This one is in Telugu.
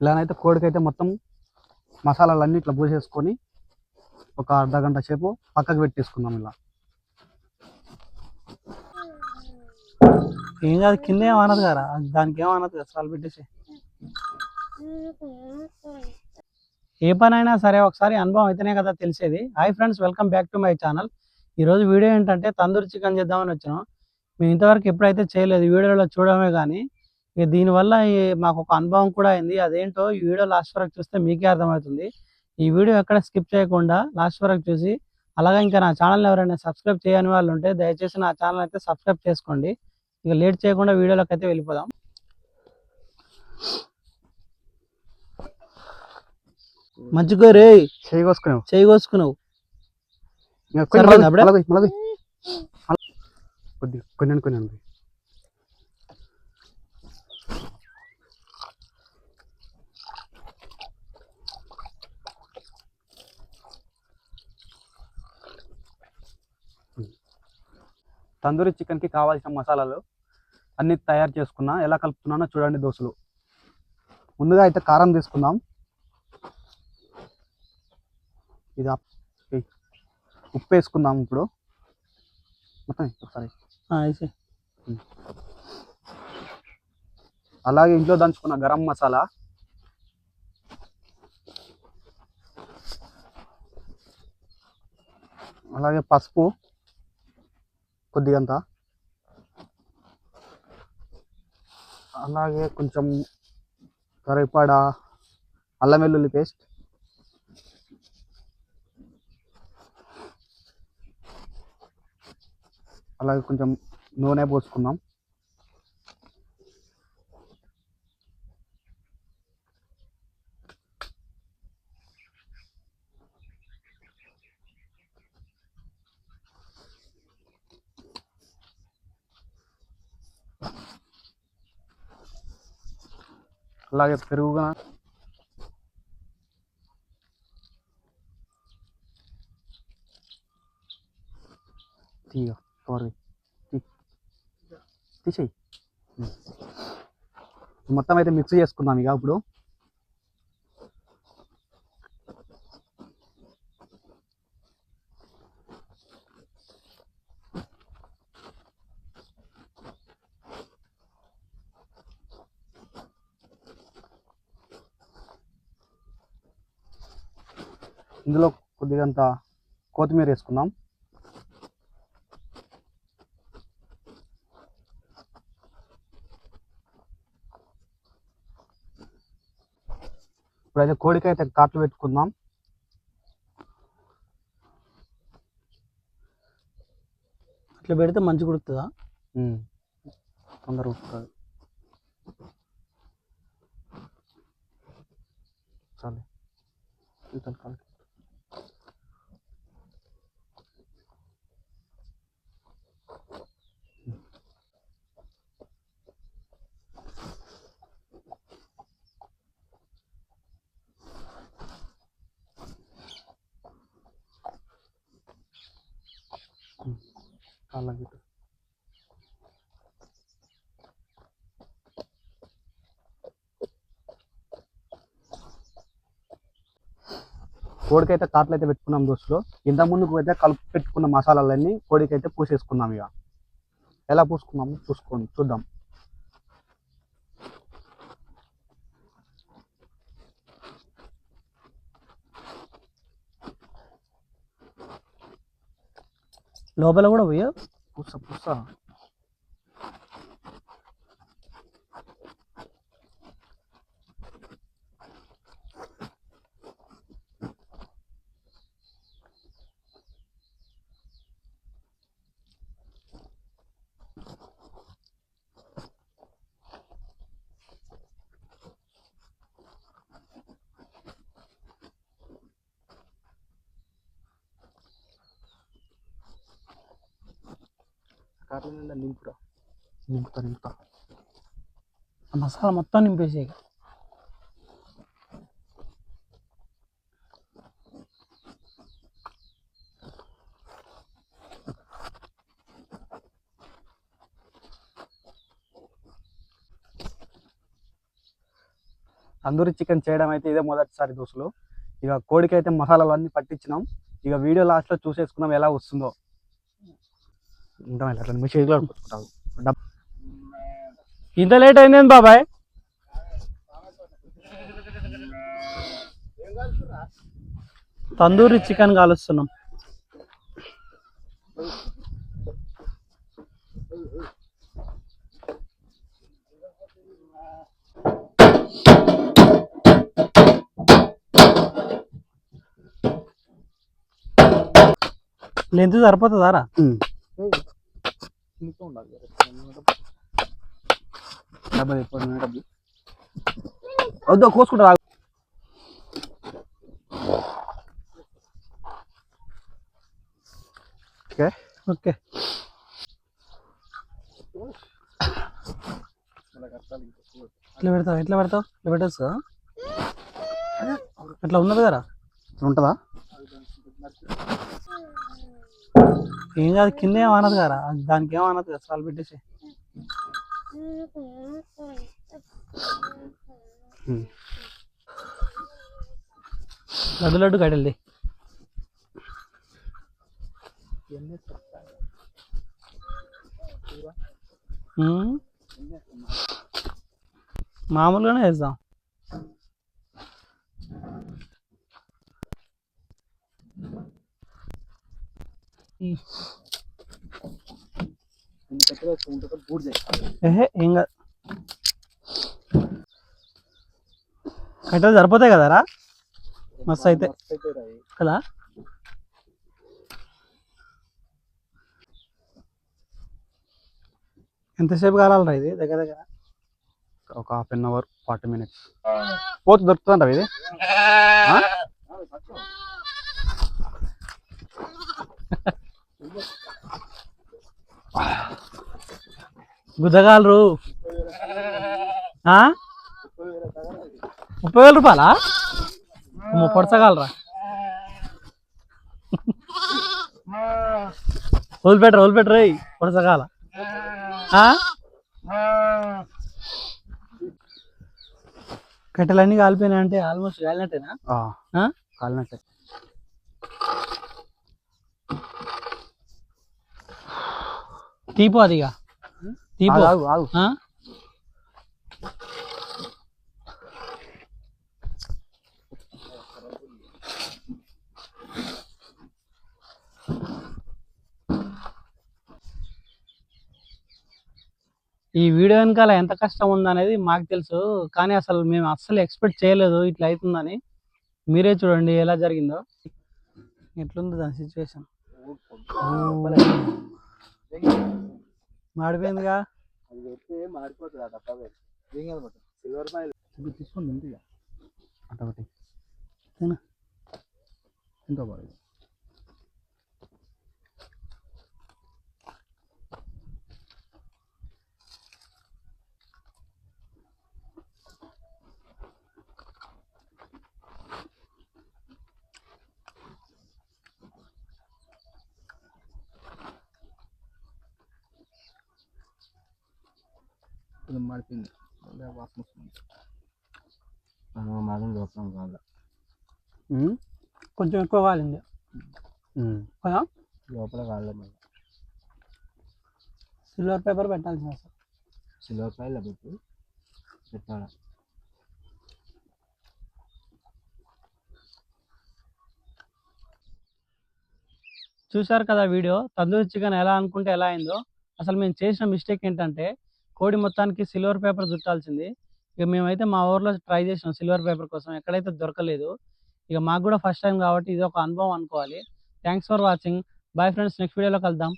ఇలానైతే కోడికైతే మొత్తం మసాలాలన్నీ ఇట్లా పూసేసుకొని ఒక అర్ధ గంట సేపు పక్కకు పెట్టేసుకుందాం ఇలా. ఏం కాదు కింద ఏమనదు కదా? దానికి ఏమనదు కదా? చాలు పెట్టేసి. ఏ పనైనా సరే ఒకసారి అనుభవం అయితేనే కదా తెలిసేది. Hi friends welcome back to my channel ఈరోజు వీడియో ఏంటంటే తందూరి చికెన్ చేద్దామని వచ్చినాం. మేము ఇంతవరకు ఎప్పుడైతే చేయలేదు వీడియోలో చూడడమే కానీ ఇక దీనివల్ల మాకు ఒక అనుభవం కూడా అయింది. అదేంటో ఈ వీడియో లాస్ట్ వరకు చూస్తే మీకే అర్థమవుతుంది. ఈ వీడియో ఎక్కడ స్కిప్ చేయకుండా లాస్ట్ వరకు చూసి అలాగే ఇంకా నా ఛానల్ ఎవరైనా సబ్స్క్రైబ్ చేయని వాళ్ళు ఉంటే దయచేసి నా ఛానల్ అయితే సబ్స్క్రైబ్ చేసుకోండి. ఇక లేట్ చేయకుండా వీడియోలోకి అయితే వెళ్ళిపోదాం. మంచిగా రే చేయి కోసుకున్నావు చేయి కోసుకున్నావు కొన్ని కొన్ని తందూరి చికెన్కి కావాల్సిన మసాలాలు అన్ని తయారు చేసుకున్నా ఎలా కలుపుతున్నానో చూడండి దోశలు. ముందుగా అయితే కారం తీసుకుందాం. ఇది. ఉప్పు వేసుకుందాం ఇప్పుడు. మొత్తం ఒకసారి. అలాగే ఇంట్లో దంచుకున్న గరం మసాలా. అలాగే పసుపు. కొద్దిగంత. అలాగే కొంచెం కరిపాడ అల్లం వెల్లుల్లి పేస్ట్. అలాగే కొంచెం నూనె పోసుకుందాం అలాగే పెరుగుగా. తీయ కవర్ తీసేయి. మొత్తం అయితే మిక్స్ చేసుకుందాం ఇక ఇప్పుడు. ఇందులో కొద్దిగంత కొత్తిమీర వేసుకుందాం. ఇప్పుడైతే కోడికైతే కాట్లు పెట్టుకుందాం. అట్లా పెడితే మంచి కుడుతుందా? ఉమ్. తొందర ఉడుకుతుంది. చాలు. కాళ్ళ గిట్టు కోడికైతే కాట్లు అయితే పెట్టుకున్నాం దోస్తులో. ఇంత ముందుకు అయితే కలుపు పెట్టుకున్న మసాలాలన్నీ కోడికైతే పూసేసుకున్నాం ఇక. ఎలా పూసుకున్నాము? చూసుకోండి చూద్దాం. లోపల కూడా పోయా? పూస పూస. కాట్ల నిండా నింపురా నింపుతా నింపుతా. ఆ మసాలా మొత్తం నింపేసే తందూరి చికెన్ చేయడం అయితే ఇదే మొదటిసారి దోస్తులు. ఇక కోడికి అయితే మసాలాలు అన్నీ పట్టించినాం. ఇక వీడియో లాస్ట్లో చూసేసుకున్నాం ఎలా వస్తుందో. ఉంటాం ఇలా రెండు చేతిలో పట్టుకుంటాం డబ్ ఇంత లేట్ అయిందేంది బాబాయ్? తందూరి చికెన్ కాలుస్తున్నాం. లెంత్ సరిపోతుందారా డబ్బా తెచ్చుకో, నువ్వే డబ్బు వద్దు కోసుకుంటా ఓకే? ఓకే. ఎట్లా పెడతావు? ఎట్లా పెడతావు? ఎట్లా పెట్టచ్చు కదా? అట్లా ఉన్నది కదా? ఉంటుందా? ఏం కాదు కింద ఏం అనదు కదా. దానికి ఏం అనదు కదా చాలు పెట్టేసి. లడ్డు లడ్డు కడల్ది మామూలుగానే వేద్దాం ఏం కాదు. కట్టెలు సరిపోతాయి కదరా మస్తు అయితే. కదా? ఎంతసేపు కావాలరా ఇది? దగ్గర దగ్గర? ఒక half an hour forty minutes. పోతు దొరుకుతుందంట ఇది? గుద్దగాలరు ఆ? ముప్పై వేల రూపాయలా? పొడచగలరా వదిలిపెట్టరు వదిలిపెట్టరు పొడచగాల? కట్టెలన్నీ కాలిపోయినాయి అంటే ఆల్మోస్ట్ కాలినట్టేనా? కాలినట్టే. తీపో అదిగా. తీపో? ఈ వీడియో వెనకాల ఎంత కష్టం ఉందనేది మాకు తెలుసు కానీ అసలు మేము అస్సలు ఎక్స్పెక్ట్ చేయలేదు ఇట్లా అవుతుందని మీరే చూడండి ఎలా జరిగిందో ఎట్లుంది దాని సిచ్యువేషన్ మాడిపోయిందిగా. ఇది తీసుకొని ఉంది ఇక. అటొకటి ఇది మాడిపోయింది. భలే వాసన వస్తుంది. మాత్రం లోపల కాదు కొంచెం ఎక్కువ కాలింది కదా? లోపల కాదు మరి సిల్వర్ పేపర్ పెట్టాల్సింది అసలు. సిల్వర్ పైల పెట్టి. పెట్టాలి. చూశారు కదా వీడియో? తందూరి చికెన్ ఎలా అనుకుంటే ఎలా అయిందో? అసలు మేము చేసిన మిస్టేక్ ఏంటంటే కోడి మొత్తానికి సిల్వర్ పేపర్ చుట్టాల్సింది. ఇక మేమైతే మా ఊర్లో ట్రై చేసినాం సిల్వర్ పేపర్ కోసం. ఎక్కడైతే దొరకలేదు. ఇక మాకు కూడా ఫస్ట్ టైం కాబట్టి ఇది ఒక అనుభవం అనుకోవాలి. Thanks for watching bye friends next వీడియోలో కలుద్దాం.